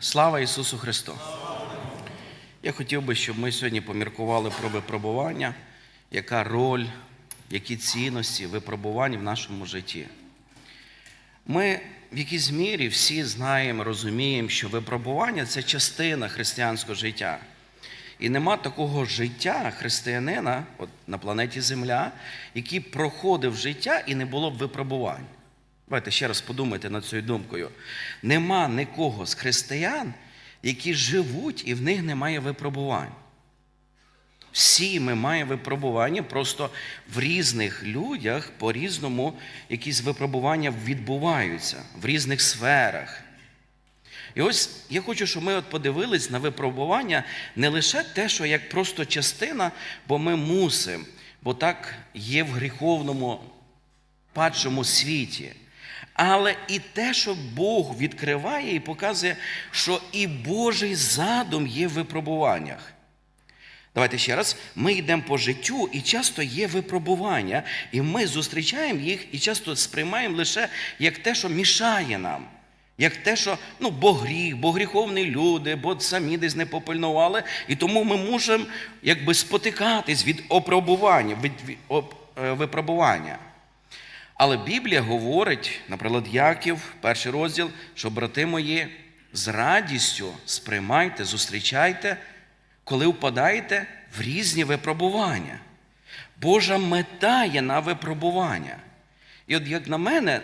Слава Ісусу Христу! Я хотів би, щоб ми сьогодні поміркували про випробування, яка роль, які цінності випробувань в нашому житті. Ми в якійсь мірі всі знаємо, розуміємо, що випробування це частина християнського життя. І нема такого життя християнина от, на планеті Земля, який проходив життя і не було б випробувань. Давайте ще раз подумайте над цією думкою. Нема нікого з християн, які живуть і в них немає випробувань. Всі ми маємо випробування, просто в різних людях по-різному якісь випробування відбуваються в різних сферах. І ось я хочу, щоб ми от подивились на випробування не лише те, що як просто частина, бо ми мусимо, бо так є в гріховному падшому світі. Але і те, що Бог відкриває і показує, що і Божий задум є в випробуваннях. Давайте ще раз. Ми йдемо по життю, і часто є випробування, і ми зустрічаємо їх і часто сприймаємо лише як те, що мішає нам. Як те, що ну, бо гріх, бо гріховні люди, бо самі десь не попильнували, і тому ми мусимо якби спотикатись від опробування, від, від оп, е, випробування. Але Біблія говорить, наприклад, Яків, перший розділ, що брати мої, з радістю сприймайте, зустрічайте, коли впадаєте в різні випробування. Божа мета є на випробування. І от як на мене,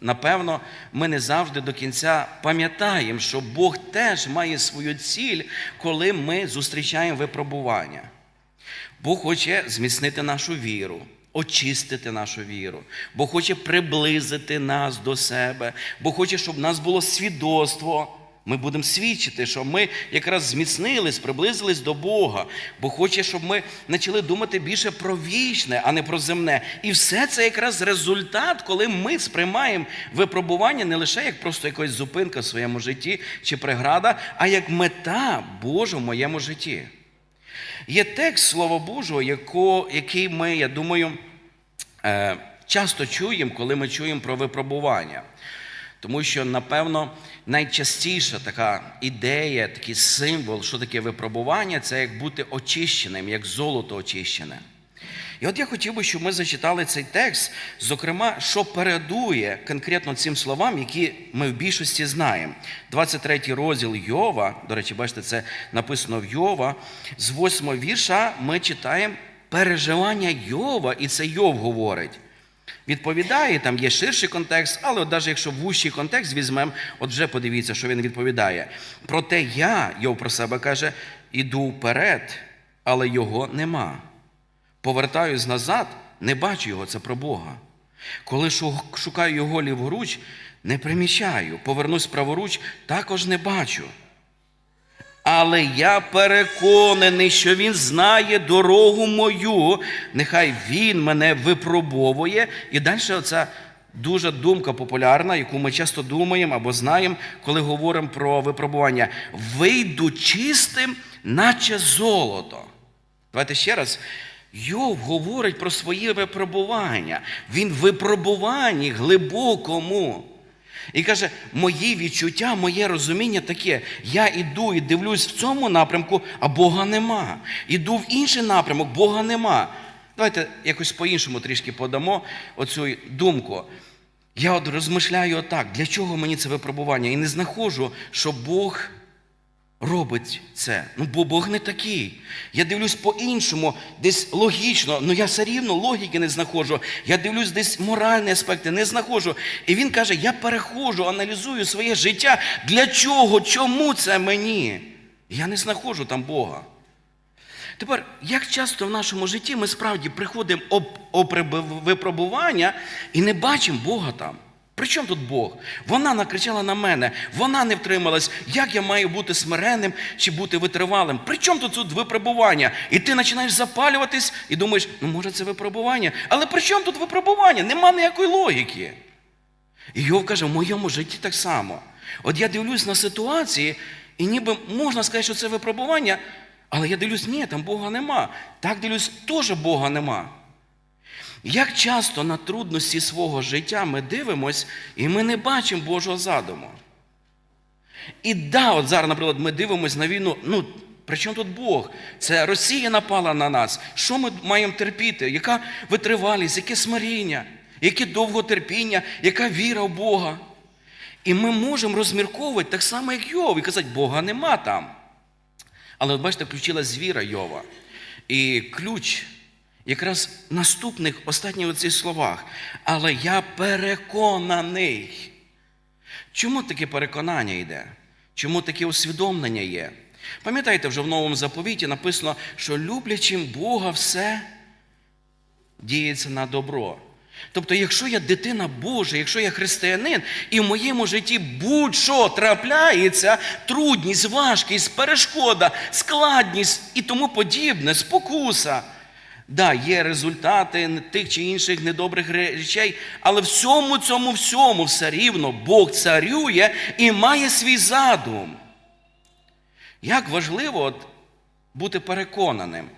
напевно, ми не завжди до кінця пам'ятаємо, що Бог теж має свою ціль, коли ми зустрічаємо випробування. Бог хоче зміцнити нашу віру, очистити нашу віру, Бог хоче приблизити нас до себе, Бог хоче, щоб в нас було свідоцтво. Ми будемо свідчити, що ми якраз зміцнились, приблизились до Бога. Бо хоче, щоб ми почали думати більше про вічне, а не про земне. І все це якраз результат, коли ми сприймаємо випробування не лише як просто якась зупинка в своєму житті чи преграда, а як мета Божа в моєму житті. Є текст Слова Божого, який ми, я думаю, е, часто чуємо, коли ми чуємо про випробування. Тому що, напевно, найчастіша така ідея, такий символ, що таке випробування, це як бути очищеним, як золото очищене. І от я хотів би, щоб ми зачитали цей текст, зокрема, що передує конкретно цим словам, які ми в більшості знаємо. 23 розділ Йова, до речі, бачите, це написано в Йова, з 8 вірша ми читаємо переживання Йова, і це Йов говорить. Відповідає, там є ширший контекст, але от навіть якщо вущий контекст візьмемо, от вже подивіться, що він відповідає. Проте я, Йов про себе каже, іду вперед, але його нема. Повертаюсь назад, не бачу його, це про Бога. Коли шукаю його ліворуч, не приміщаю. Повернусь праворуч, також не бачу. Але я переконаний, що він знає дорогу мою, нехай він мене випробовує. І далі оця дуже думка популярна, яку ми часто думаємо або знаємо, коли говоримо про випробування. Вийду чистим, наче золото. Давайте ще раз. Йов говорить про своє випробування. Він в випробуванні глибокому. І каже, мої відчуття, моє розуміння таке. Я іду і дивлюсь в цьому напрямку, а Бога нема. Іду в інший напрямок, Бога нема. Давайте якось по-іншому трішки подамо оцю думку. Я от розмишляю отак, для чого мені це випробування? І не знаходжу, що Бог робить це. Ну, бо Бог не такий. Я дивлюсь по-іншому, десь логічно, але я все рівно логіки не знаходжу. Я дивлюсь десь моральні аспекти, не знаходжу. І він каже: я переходжу, аналізую своє життя. Для чого? Чому це мені? Я не знаходжу там Бога. Тепер, як часто в нашому житті ми справді приходимо об, об випробування і не бачимо Бога там. При чому тут Бог? Вона накричала на мене, вона не втрималась, як я маю бути смиренним чи бути витривалим. При чому тут тут випробування? І ти починаєш запалюватись і думаєш, ну може це випробування. Але при чому тут випробування? Нема ніякої логіки. І Йов каже, в моєму житті так само. От я дивлюсь на ситуації, і ніби можна сказати, що це випробування, але я дивлюсь, ні, там Бога нема. Так дивлюсь, теж Бога нема. Як часто на трудності свого життя ми дивимось і ми не бачимо Божого задуму? І да, от зараз, наприклад, ми дивимося на війну. Ну, при чому тут Бог? Це Росія напала на нас. Що ми маємо терпіти? Яка витривалість, яке смиріння, яке довготерпіння, яка віра в Бога? І ми можемо розмірковувати так само, як Йов, і казати, Бога нема там. Але от бачите, включилась віра Йова. І ключ якраз наступних останніх оцих словах. Але я переконаний. Чому таке переконання йде? Чому таке усвідомлення є? Пам'ятаєте, вже в новому заповіті написано, що люблячим Бога все діється на добро. Тобто, якщо я дитина Божа, якщо я християнин, і в моєму житті будь-що трапляється, трудність, важкість, перешкода, складність і тому подібне, спокуса. Да, є результати тих чи інших недобрих речей, але всьому цьому всьому все рівно Бог царює і має свій задум. Як важливо от, бути переконаним,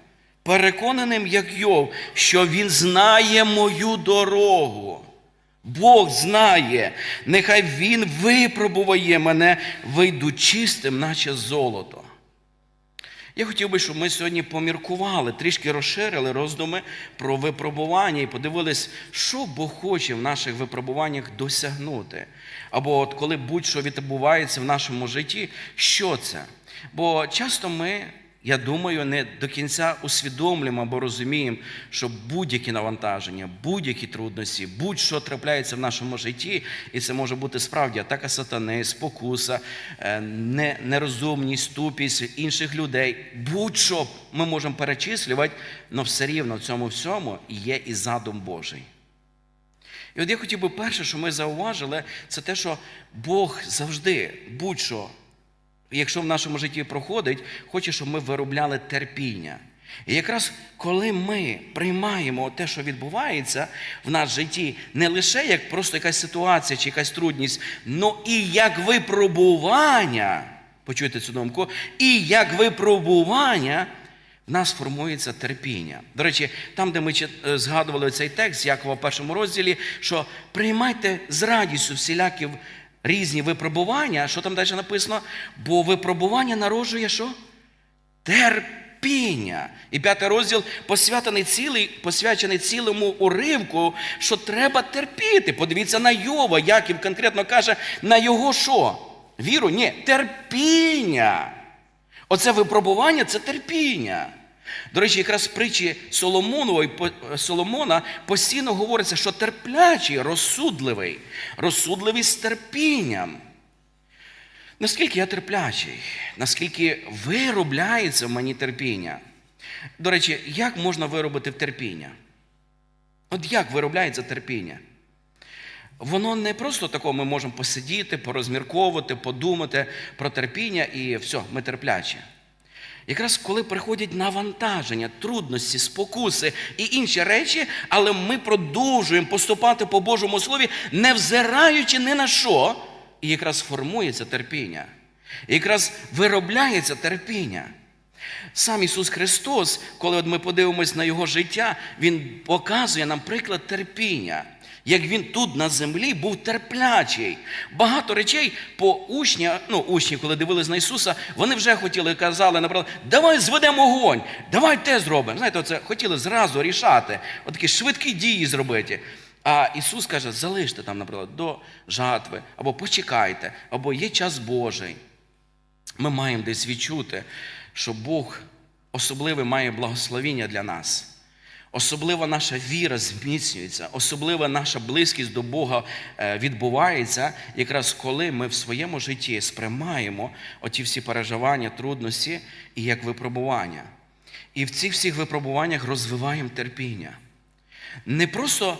переконаним, як Йов, що він знає мою дорогу. Бог знає, нехай Він випробує мене, вийду чистим, наче золото. Я хотів би, щоб ми сьогодні поміркували, трішки розширили роздуми про випробування і подивились, що Бог хоче в наших випробуваннях досягнути. Або от коли будь-що відбувається в нашому житті, що це? Бо часто ми, я думаю, не до кінця усвідомлюємо або розуміємо, що будь-які навантаження, будь-які трудності, будь-що трапляється в нашому житті, і це може бути справді атака сатани, спокуса, е, нерозумність, тупість інших людей. Будь-що ми можемо перечислювати, але все рівно в цьому всьому є і задум Божий. І от я хотів би перше, що ми зауважили, це те, що Бог завжди, будь-що, якщо в нашому житті проходить, хоче, щоб ми виробляли терпіння. І якраз коли ми приймаємо те, що відбувається в нас в житті, не лише як просто якась ситуація чи якась трудність, але і як випробування, почуйте цю думку, і як випробування в нас формується терпіння. До речі, там, де ми е, згадували цей текст, Якова в першому розділі, що приймайте з радістю всілякі різні випробування. Що там далі написано? Бо випробування народжує що? Терпіння. І п'ятий розділ посвячений, цілий, посвячений цілому уривку, що треба терпіти. Подивіться на Йова, Яків конкретно каже, на його що? Віру? Ні, терпіння. Оце випробування це терпіння. До речі, якраз притчі Соломонової, по- Соломона постійно говориться, що терплячий, розсудливий, розсудливий з терпінням. Наскільки я терплячий, наскільки виробляється в мені терпіння. До речі, як можна виробити терпіння? От як виробляється терпіння? Воно не просто тако ми можемо посидіти, порозмірковувати, подумати про терпіння і все, ми терплячі. Якраз коли приходять навантаження, трудності, спокуси і інші речі, але ми продовжуємо поступати по Божому Слові, не взираючи ні на що, і якраз формується терпіння. І якраз виробляється терпіння. Сам Ісус Христос, коли от ми подивимось на Його життя, Він показує нам приклад терпіння. Як він тут на землі був терплячий. Багато речей по учні, ну, учні, коли дивились на Ісуса, вони вже хотіли, казали, наприклад, давай зведемо огонь, давай те зробимо. Знаєте, це хотіли зразу рішати, отакі швидкі дії зробити. А Ісус каже, залиште там, наприклад, до жатви, або почекайте, або є час Божий. Ми маємо десь відчути, що Бог особливе має благословіння для нас. Особливо наша віра зміцнюється, особливо наша близькість до Бога е, відбувається, якраз коли ми в своєму житті сприймаємо оті всі переживання, трудності і як випробування. І в цих всіх випробуваннях розвиваємо терпіння. Не просто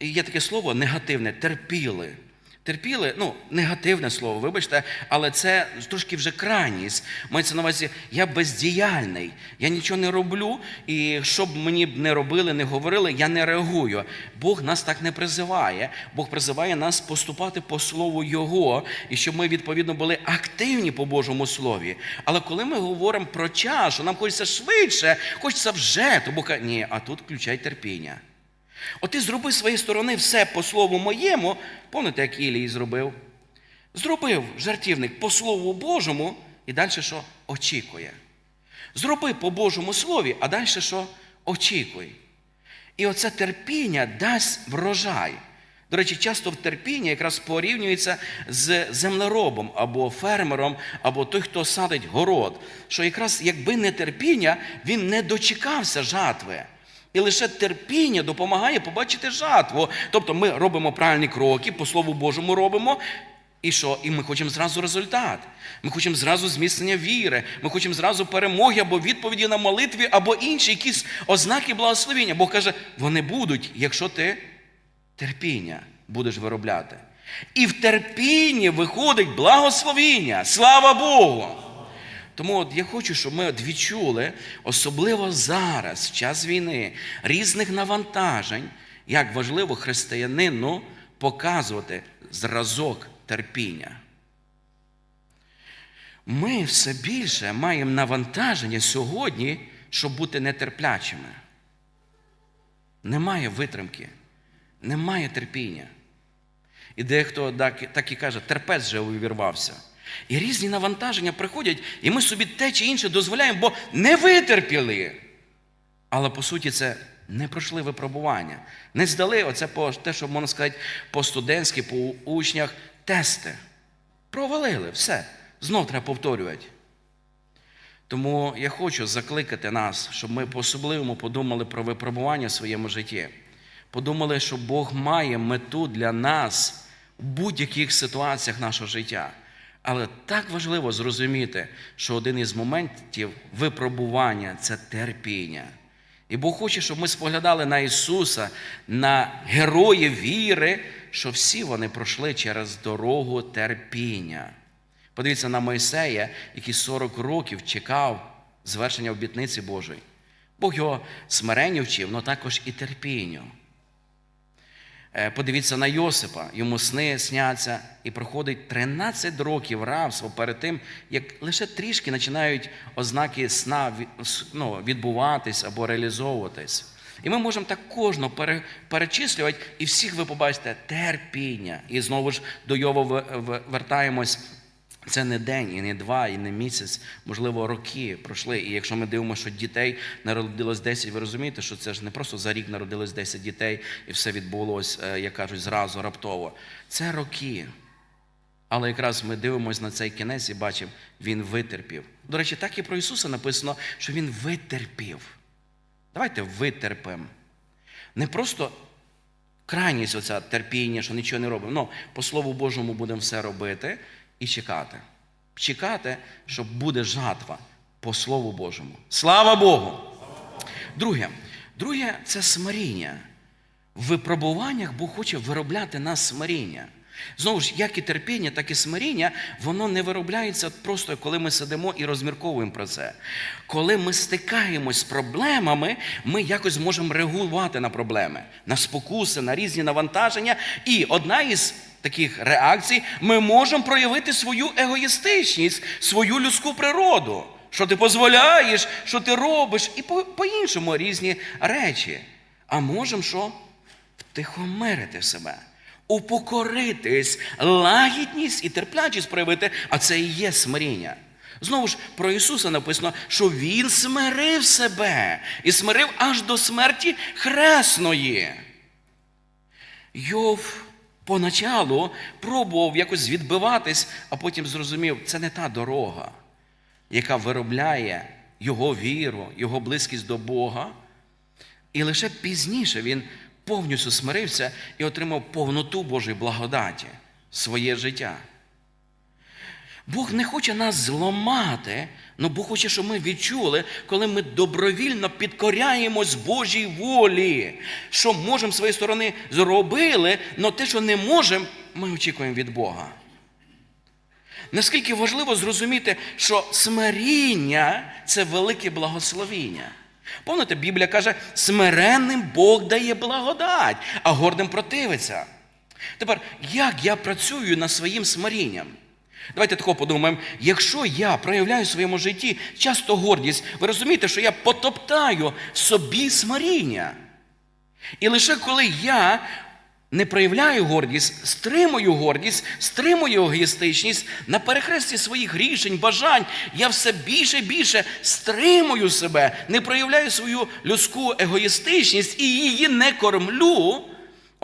є таке слово негативне, терпіли. Терпіли, ну, негативне слово, вибачте, але це трошки вже крайність. Мається на увазі, я бездіяльний, я нічого не роблю, і що б мені не робили, не говорили, я не реагую. Бог нас так не призиває. Бог призиває нас поступати по слову Його, і щоб ми відповідно були активні по Божому Слові. Але коли ми говоримо про що нам хочеться швидше, хочеться вже, то Бог каже, ні, а тут включай терпіння. От ти зроби з своєї сторони все по слову моєму, пам'ятаєте, як Ілій зробив? Зробив жартівник по Слову Божому і далі що очікує. Зроби по Божому Слові, а далі що очікуй. І оце терпіння дасть врожай. До речі, часто в терпінні якраз порівнюється з землеробом або фермером, або той, хто садить город. Що якраз якби не терпіння, він не дочекався жатви. І лише терпіння допомагає побачити жатву. Тобто ми робимо правильні кроки, по Слову Божому робимо. І що? І ми хочемо зразу результат. Ми хочемо зразу зміцнення віри, ми хочемо зразу перемоги або відповіді на молитві, або інші якісь ознаки благословення. Бог каже, вони будуть, якщо ти терпіння будеш виробляти. І в терпінні виходить благословіння. Слава Богу! Тому от я хочу, щоб ми от відчули, особливо зараз, в час війни, різних навантажень, як важливо християнину показувати зразок терпіння. Ми все більше маємо навантаження сьогодні, щоб бути нетерплячими. Немає витримки, немає терпіння. І дехто так, і каже, терпець вже увірвався. І різні навантаження приходять, і ми собі те чи інше дозволяємо, бо не витерпіли. Але по суті, це не пройшли випробування. Не здали оце по те, що можна сказати, по-студентськи, по учнях тести. Провалили все. Знов треба повторювати. Тому я хочу закликати нас, щоб ми по-особливому подумали про випробування в своєму житті. Подумали, що Бог має мету для нас в будь-яких ситуаціях нашого життя. Але так важливо зрозуміти, що один із моментів випробування це терпіння. І Бог хоче, щоб ми споглядали на Ісуса, на героїв віри, що всі вони пройшли через дорогу терпіння. Подивіться на Мойсея, який 40 років чекав звершення обітниці Божої. Бог його смиренню вчив, але також і терпінню. Е, Подивіться на Йосипа, йому сни сняться, і проходить 13 років рабства перед тим, як лише трішки починають ознаки сна ну, відбуватись або реалізовуватись. І ми можемо так кожного пере- перечислювати, і всіх ви побачите терпіння. І знову ж до Йова вертаємось. Це не день, і не два, і не місяць, можливо, роки пройшли. І якщо ми дивимося, що дітей народилось 10, ви розумієте, що це ж не просто за рік народилось 10 дітей, і все відбулось, е, як кажуть, зразу, раптово. Це роки. Але якраз ми дивимося на цей кінець і бачимо, він витерпів. До речі, так і про Ісуса написано, що Він витерпів. Давайте витерпимо. Не просто крайність оця терпіння, що нічого не робимо. Ну, по Слову Божому будемо все робити і чекати. Чекати, що буде жатва по Слову Божому. Слава Богу! Друге, друге це смиріння. В випробуваннях Бог хоче виробляти нас смиріння. Знову ж, як і терпіння, так і смиріння, воно не виробляється просто, коли ми сидимо і розмірковуємо про це. Коли ми стикаємось з проблемами, ми якось можемо реагувати на проблеми, на спокуси, на різні навантаження. І одна із таких реакцій ми можемо проявити свою егоїстичність, свою людську природу. Що ти дозволяєш, що ти робиш, і по- по-іншому різні речі. А можемо що? Втихомирити себе, упокоритись, лагідність і терплячість проявити, а це і є смиріння. Знову ж про Ісуса написано, що Він смирив себе і смирив аж до смерті хресної. Йов поначалу пробував якось відбиватись, а потім зрозумів, це не та дорога, яка виробляє його віру, його близькість до Бога. І лише пізніше він повністю смирився і отримав повноту Божої благодаті своє життя. Бог не хоче нас зламати, але Бог хоче, щоб ми відчули, коли ми добровільно підкоряємось Божій волі, що можемо з своєї сторони зробили, але те, що не можемо, ми очікуємо від Бога. Наскільки важливо зрозуміти, що смиріння це велике благословіння. Пам'ятаєте, Біблія каже, смиренним Бог дає благодать, а гордим противиться. Тепер, як я працюю над своїм смирінням? Давайте тако подумаємо, якщо я проявляю в своєму житті часто гордість, ви розумієте, що я потоптаю собі смиріння. І лише коли я не проявляю гордість, стримую гордість, стримую егоїстичність на перехресті своїх рішень, бажань. Я все більше і більше стримую себе, не проявляю свою людську егоїстичність і її не кормлю.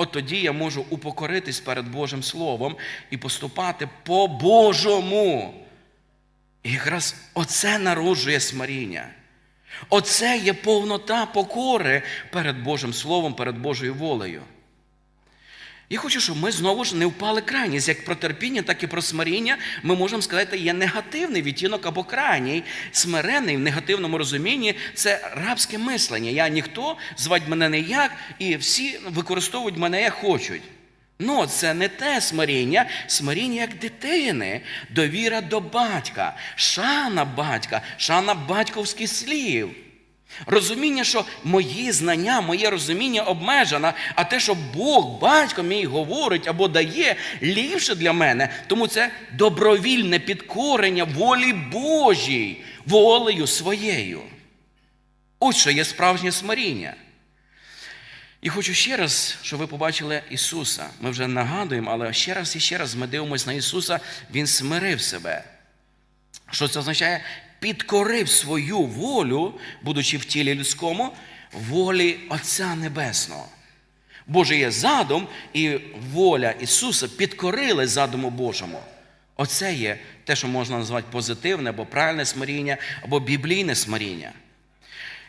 От тоді я можу упокоритись перед Божим Словом і поступати по-божому. І якраз оце народжує смиріння. Оце є повнота покори перед Божим Словом, перед Божою волею. Я хочу, щоб ми знову ж не впали крайність. Як про терпіння, так і про смиріння ми можемо сказати, є негативний відтінок або крайній. Смирений в негативному розумінні це рабське мислення. Я ніхто, звать мене ніяк, і всі використовують мене як хочуть. Ну, це не те смиріння, смиріння як дитини, довіра до батька, шана батька, шана батьковських слів. Розуміння, що мої знання, моє розуміння обмежено, а те, що Бог, батько мій говорить або дає, ліпше для мене. Тому це добровільне підкорення волі Божій, волею своєю. Ось що є справжнє смиріння. І хочу ще раз, щоб ви побачили Ісуса. Ми вже нагадуємо, але ще раз і ще раз ми дивимося на Ісуса, Він смирив себе. Що це означає? Підкорив свою волю, будучи в тілі людському, волі Отця Небесного. Боже є задум, і воля Ісуса підкорили задуму Божому. Оце є те, що можна назвати позитивне або правильне смиріння, або біблійне смиріння.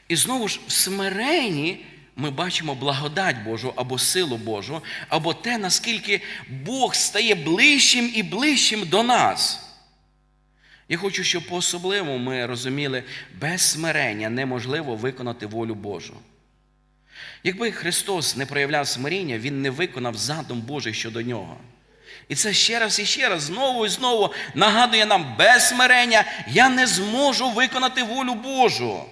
І знову ж в смиренні ми бачимо благодать Божу або силу Божу, або те, наскільки Бог стає ближчим і ближчим до нас. Я хочу, щоб по-особливому ми розуміли, без смирення неможливо виконати волю Божу. Якби Христос не проявляв смиріння, Він не виконав задум Божий щодо нього. І це ще раз і ще раз, знову і знову нагадує нам, без смирення я не зможу виконати волю Божу.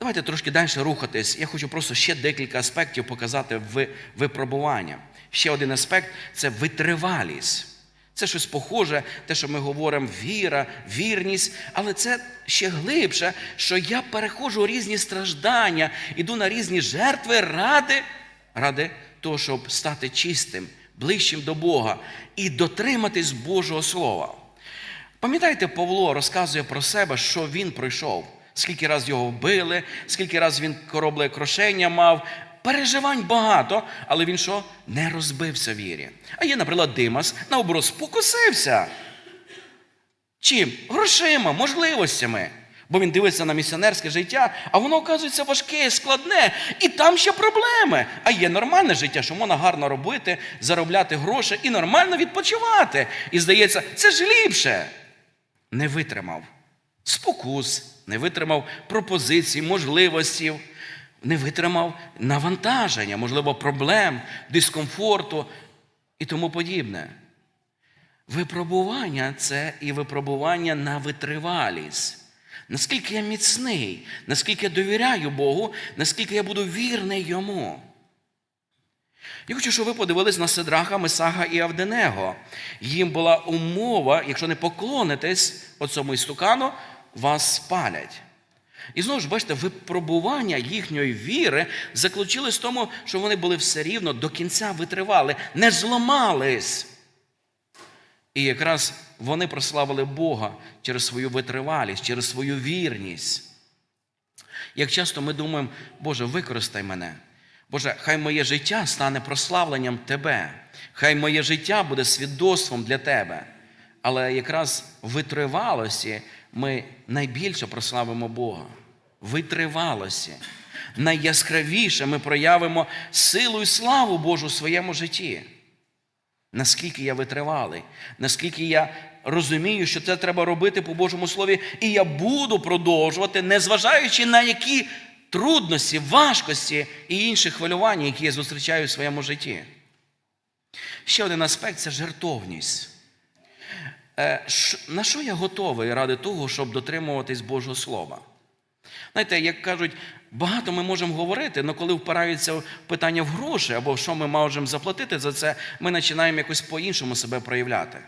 Давайте трошки далі рухатись. Я хочу просто ще декілька аспектів показати в випробування. Ще один аспект це витривалість. Це щось похоже, те, що ми говоримо, віра, вірність, але це ще глибше, що я переходжу різні страждання, іду на різні жертви ради, ради того, щоб стати чистим, ближчим до Бога і дотриматись Божого Слова. Пам'ятаєте, Павло розказує про себе, що він пройшов, скільки раз його вбили, скільки раз він коробле крошення мав. Переживань багато, але він що? Не розбився в вірі. А є, наприклад, Димас, наоборот, спокусився. Чим? Грошима, можливостями. Бо він дивиться на місіонерське життя, а воно, оказується, важке, складне, і там ще проблеми. А є нормальне життя, що можна гарно робити, заробляти гроші і нормально відпочивати. І здається, це ж ліпше. Не витримав спокус, не витримав пропозицій, можливостей, не витримав навантаження, можливо, проблем, дискомфорту і тому подібне. Випробування це і випробування на витривалість. Наскільки я міцний, наскільки я довіряю Богу, наскільки я буду вірний йому. Я хочу, щоб ви подивились на Сидраха, Месага і Авденего. Їм була умова, якщо не поклонитесь оцьому істукану, вас спалять. І знову ж бачите, випробування їхньої віри заключилось в тому, що вони були все рівно до кінця витривали, не зламались. І якраз вони прославили Бога через свою витривалість, через свою вірність. Як часто ми думаємо, Боже, використай мене. Боже, хай моє життя стане прославленням Тебе, хай моє життя буде свідоцтвом для Тебе. Але якраз витривалості ми найбільше прославимо Бога. Витривалості. Найяскравіше ми проявимо силу і славу Божу в своєму житті. Наскільки я витривалий, наскільки я розумію, що це треба робити по Божому Слові, і я буду продовжувати, незважаючи на які трудності, важкості і інші хвилювання, які я зустрічаю в своєму житті. Ще один аспект це жертовність. Е, На що я готовий ради того, щоб дотримуватись Божого Слова? Знаєте, як кажуть, багато ми можемо говорити, але коли впираються питання в гроші, або що ми можемо заплатити за це, ми починаємо якось по-іншому себе проявляти.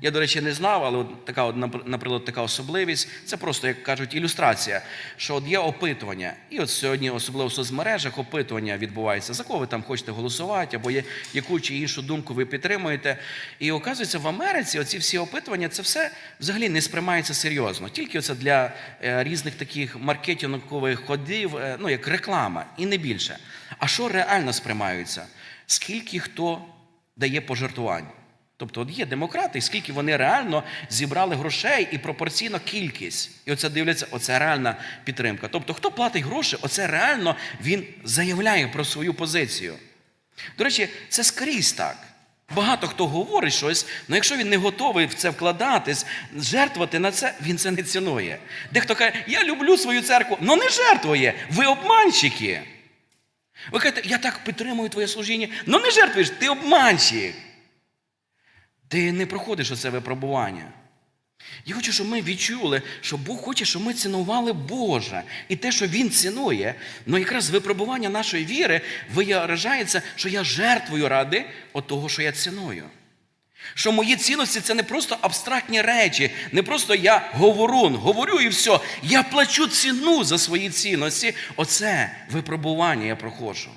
Я, до речі, не знав, але така, наприклад, така особливість це просто, як кажуть, ілюстрація, що от є опитування. І от сьогодні, особливо в соцмережах, опитування відбувається, за кого ви там хочете голосувати, або є, яку чи іншу думку ви підтримуєте. І оказується, в Америці оці всі опитування, це все взагалі не сприймається серйозно. Тільки це для е, різних таких маркетингових ходів, е, ну як реклама, і не більше. А що реально сприймаються? Скільки хто дає пожертвувань? Тобто, от є демократи, скільки вони реально зібрали грошей і пропорційно кількість. І оце дивляться, оце реальна підтримка. Тобто, хто платить гроші, оце реально він заявляє про свою позицію. До речі, це скрізь так. Багато хто говорить щось, але якщо він не готовий в це вкладатись, жертвувати на це, він це не цінує. Дехто каже, я люблю свою церкву, але не жертвує. Ви обманщики. Ви кажете, я так підтримую твоє служіння, але не жертвуєш, ти обманщик. Ти не проходиш оце випробування. Я хочу, щоб ми відчули, що Бог хоче, щоб ми цінували Боже. І те, що Він цінує, ну якраз випробування нашої віри виражається, що я жертвую ради от того, що я ціную. Що мої цінності це не просто абстрактні речі, не просто я говорун, говорю і все. Я плачу ціну за свої цінності. Оце випробування я проходжу.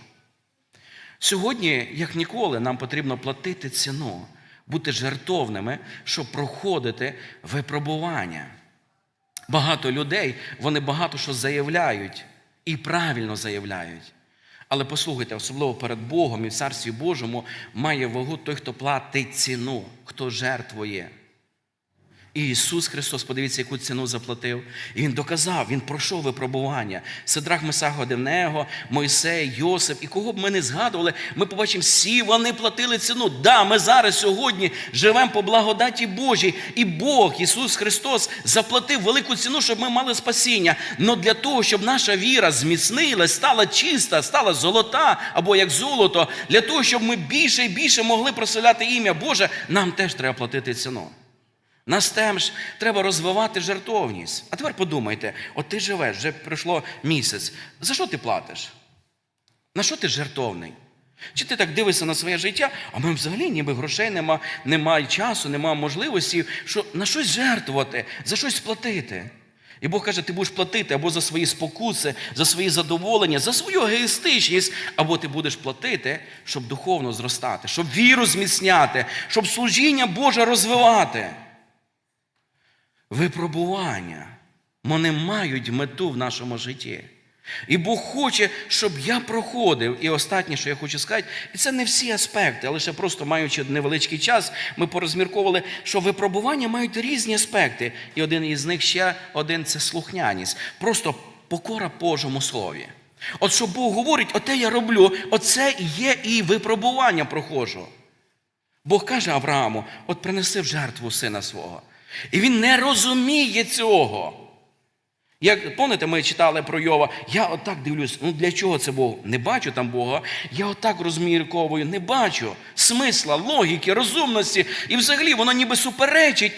Сьогодні, як ніколи, нам потрібно платити ціну, бути жертовними, щоб проходити випробування. Багато людей, вони багато що заявляють і правильно заявляють. Але послухайте, особливо перед Богом і в Царстві Божому має вагу той, хто платить ціну, хто жертвує. І Ісус Христос, подивіться, яку ціну заплатив. І Він доказав, Він пройшов випробування. Сидрах Месаго Денего, Мойсей, Йосип. І кого б ми не згадували, ми побачимо, всі вони платили ціну. Да, ми зараз сьогодні живемо по благодаті Божій. І Бог, Ісус Христос, заплатив велику ціну, щоб ми мали спасіння. Но для того, щоб наша віра зміцнилась, стала чиста, стала золота або як золото, для того, щоб ми більше і більше могли прославляти ім'я Боже, нам теж треба платити ціну. Нас теж треба розвивати жертовність. А тепер подумайте: от ти живеш, вже пройшло місяць. За що ти платиш? На що ти жертовний? Чи ти так дивишся на своє життя, а ми взагалі ніби грошей нема, немає часу, немає можливості, що на щось жертвувати, за щось платити. І Бог каже, ти будеш платити або за свої спокуси, за свої задоволення, за свою егоїстичність, або ти будеш платити, щоб духовно зростати, щоб віру зміцняти, щоб служіння Боже розвивати. Випробування. Вони мають мету в нашому житті. І Бог хоче, щоб я проходив. І останнє, що я хочу сказати, і це не всі аспекти, а лише просто маючи невеличкий час, ми порозмірковували, що випробування мають різні аспекти. І один із них ще один це слухняність. Просто покора Божому слові. От що Бог говорить, оте я роблю, оце є і випробування проходжу. Бог каже Аврааму: от принеси в жертву сина свого. І він не розуміє цього. Як пам'ятаєте, ми читали про Йова, я отак дивлюсь, ну для чого це Бог? Не бачу там Бога. Я отак розмірковую, не бачу смисла, логіки, розумності. І взагалі воно ніби суперечить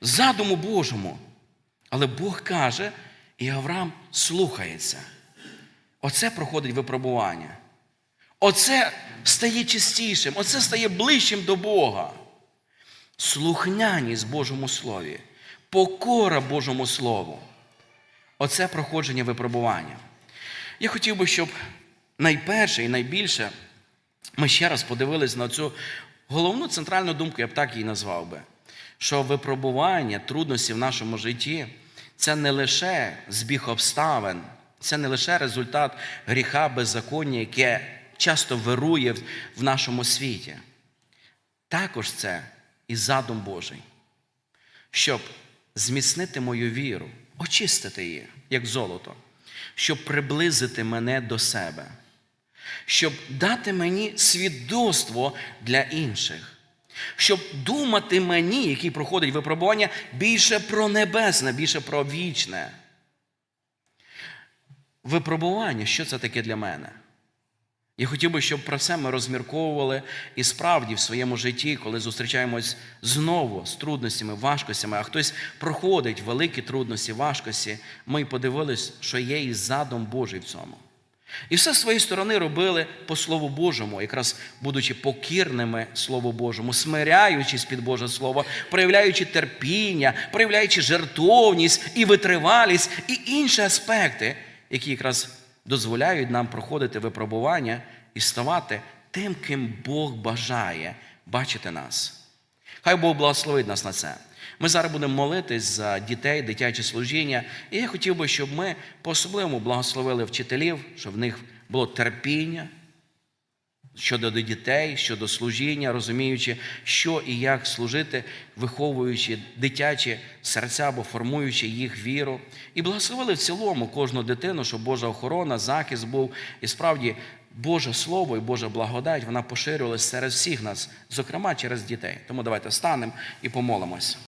задуму Божому. Але Бог каже, і Авраам слухається. Оце проходить випробування. Оце стає чистішим, оце стає ближчим до Бога. Слухняність Божому Слові, покора Божому Слову. Оце проходження випробування. Я хотів би, щоб найперше і найбільше ми ще раз подивились на цю головну центральну думку, я б так її назвав би, що випробування, трудності в нашому житті це не лише збіг обставин, це не лише результат гріха, беззаконня, яке часто вирує в- нашому світі. Також це і задум Божий, щоб зміцнити мою віру, очистити її, як золото, щоб приблизити мене до себе, щоб дати мені свідоцтво для інших, щоб думати мені, який проходить випробування, більше про небесне, більше про вічне. Випробування, що це таке для мене? Я хотів би, щоб про це ми розмірковували і справді в своєму житті, коли зустрічаємось знову з трудностями, важкостями, а хтось проходить великі трудності, важкості, ми подивились, що є і задум Божий в цьому. І все з своєї сторони робили по Слову Божому, якраз будучи покірними Слову Божому, смиряючись під Боже Слово, проявляючи терпіння, проявляючи жертовність і витривалість, і інші аспекти, які якраз дозволяють нам проходити випробування і ставати тим, ким Бог бажає бачити нас. Хай Бог благословить нас на це. Ми зараз будемо молитись за дітей, дитяче служіння. І я хотів би, щоб ми по-особливому благословили вчителів, щоб в них було терпіння щодо дітей, щодо служіння, розуміючи, що і як служити, виховуючи дитячі серця або формуючи їх віру. І благословили в цілому кожну дитину, щоб Божа охорона, захист був. І справді Боже Слово і Божа благодать вона поширювалася серед всіх нас, зокрема через дітей. Тому давайте станемо і помолимось.